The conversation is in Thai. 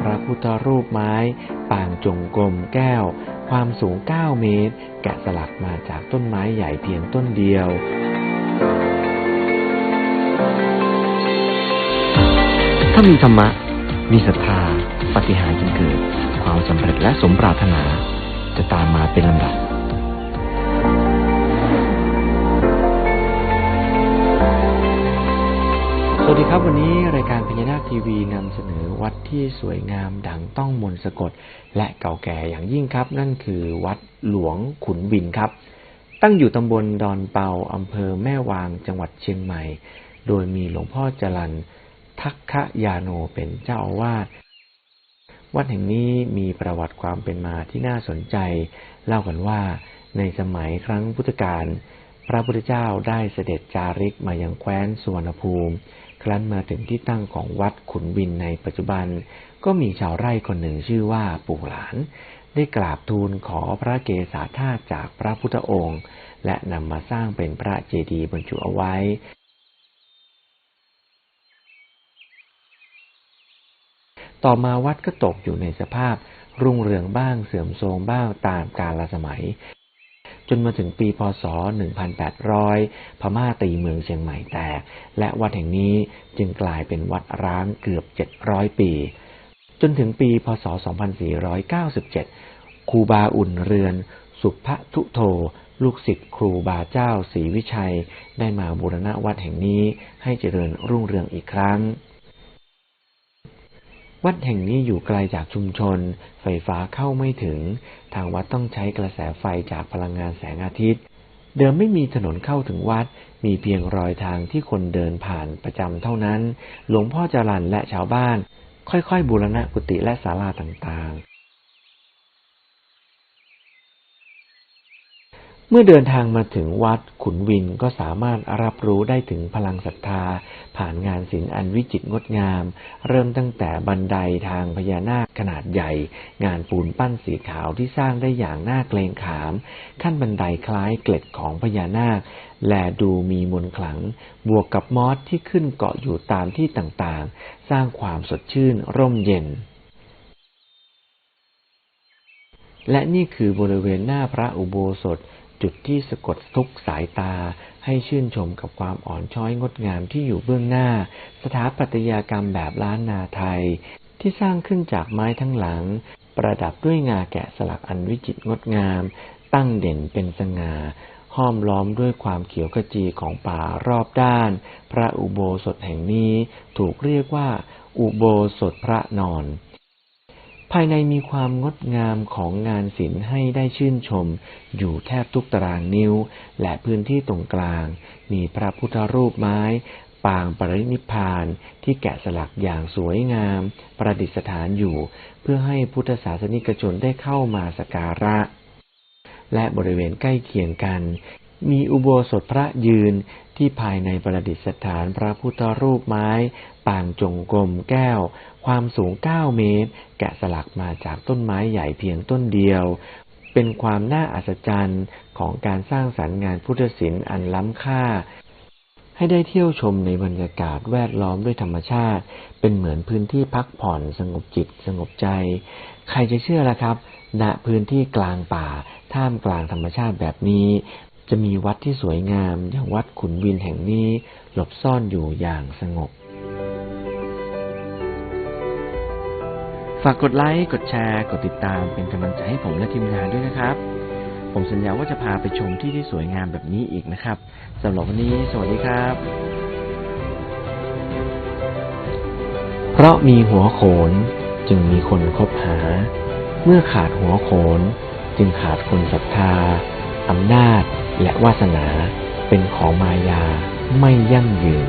พระพุทธรูปไม้ ปางจงกรมแก้ว ความสูง 9 เมตร แกะสลักมาจากต้นไม้ใหญ่เพียงต้นเดียวถ้ามีธรรมะ มีศรัทธา ปฏิหารย์จึงเกิด ความสำเร็จและสมปรารถนา จะตามมาเป็นลำดับสวัสดีครับวันนี้รายการพญานา ทีวีนำเสนอวัดที่สวยงามดังต้องมนต์สะกด และเก่าแก่อย่างยิ่งครับ นั่นคือวัดหลวงขุนบินครับ ตั้งอยู่ตำบลดอนเปาอำเภอแม่วางจังหวัดเชียงใหม่ โดยมีหลวงพ่อจรันทักขยาโนเป็นเจ้าอาวาสวัดแห่งนี้มีประวัติความเป็นมาที่น่าสนใจ เล่ากันว่าในสมัยครั้งพุทธกาลพระพุทธเจ้าได้เสด็จจาริกมายังแคว้นสุวรรณภูมิ ครั้นมาถึงที่ตั้งของวัดขุนบินในปัจจุบัน ก็มีชาวไร่คนหนึ่งชื่อว่าปู่หลาน ได้กราบทูลขอพระเกศาธาตุจากพระพุทธองค์ และนำมาสร้างเป็นพระเจดีย์บรรจุเอาไว้ต่อมาวัดก็ตกอยู่ในสภาพรุ่งเรืองบ้างเสื่อมโทรมบ้างตามกาลสมัย จนมาถึงปีพศ 1800 พม่าตีเมืองเชียงใหม่แตก และวัดแห่งนี้จึงกลายเป็นวัดร้างเกือบ 700 ปี จนถึงปีพศ 2497 ครูบาอุ่นเรือน สุภทุโทลูกศิษย์ครูบาเจ้าศรีวิชัย ได้มาบูรณะวัดแห่งนี้ให้เจริญรุ่งเรืองอีกครั้ง วัดแห่งนี้อยู่ไกลจากชุมชน ไฟฟ้าเข้าไม่ถึง ทางวัดต้องใช้กระแสไฟจากพลังงานแสงอาทิตย์ เดิมไม่มีถนนเข้าถึงวัด มีเพียงรอยทางที่คนเดินผ่านประจำเท่านั้น หลวงพ่อจรันและชาวบ้าน ค่อยๆบูรณะกุฏิและศาลาต่างๆ เมื่อเดินทางมาถึงวัดขุนวินก็สามารถรับรู้ได้ถึงพลังศรัทธา ผ่านงานศิลป์อันวิจิตรงดงาม เริ่มตั้งแต่บันไดทางพญานาคขนาดใหญ่ งานปูนปั้นสีขาวที่สร้างได้อย่างน่าเกรงขาม ขั้นบันไดคล้ายเกล็ดของพญานาค และดูมีมนขลัง บวกกับมอสที่ขึ้นเกาะอยู่ตามที่ต่างๆ สร้างความสดชื่นร่มเย็นและนี่คือบริเวณหน้าพระอุโบสถ จุดที่สะกดทุกสายตา ให้ชื่นชมกับความอ่อนช้อยงดงามที่อยู่เบื้องหน้า สถาปัตยกรรมแบบล้านนาไทย ที่สร้างขึ้นจากไม้ทั้งหลัง ประดับด้วยงาแกะสลักอันวิจิตรงดงาม ตั้งเด่นเป็นสง่าห้อมล้อมด้วยความเขียวขจีของป่ารอบด้าน พระอุโบสถแห่งนี้ถูกเรียกว่า อุโบสถพระนอน ภายในมีความงดงามของงานศิลป์ให้ได้ชื่นชม อยู่แทบทุกตารางนิ้ว และพื้นที่ตรงกลาง มีพระพุทธรูปไม้ ปางปรินิพานที่แกะสลักอย่างสวยงาม ประดิษฐานอยู่ เพื่อให้พุทธศาสนิกชนได้เข้ามาสักการะ และบริเวณใกล้เคียงกัน มีอุโบสถพระยืน ที่ภายในประดิษฐานพระพุทธรูปไม้ปางจงกรมแก้ว ความสูง 9 เมตร แกะสลักมาจากต้นไม้ใหญ่เพียงต้นเดียว เป็นความน่าอัศจรรย์ของการสร้างสรรค์งานพุทธศิลป์อันล้ำค่า ให้ได้เที่ยวชมในบรรยากาศแวดล้อมด้วยธรรมชาติ เป็นเหมือนพื้นที่พักผ่อนสงบจิตสงบใจ ใครจะเชื่อล่ะครับณพื้นที่กลางป่า ท่ามกลางธรรมชาติแบบนี้ จะมีวัดที่สวยงามอย่างวัดขุนวินแห่งนี้หลบซ่อนอยู่อย่างสงบ ฝากกดไลค์ กดแชร์ กดติดตามเป็นกำลังใจให้ผมและทีมงานด้วยนะครับ ผมสัญญาว่าจะพาไปชมที่ที่สวยงามแบบนี้อีกนะครับสำหรับวันนี้ สวัสดีครับ เพราะมีหัวโขนจึงมีคนคบหา เมื่อขาดหัวโขน จึงขาดคนศรัทธาอำนาจ และวาสนาเป็นของมายาไม่ยั่งยืน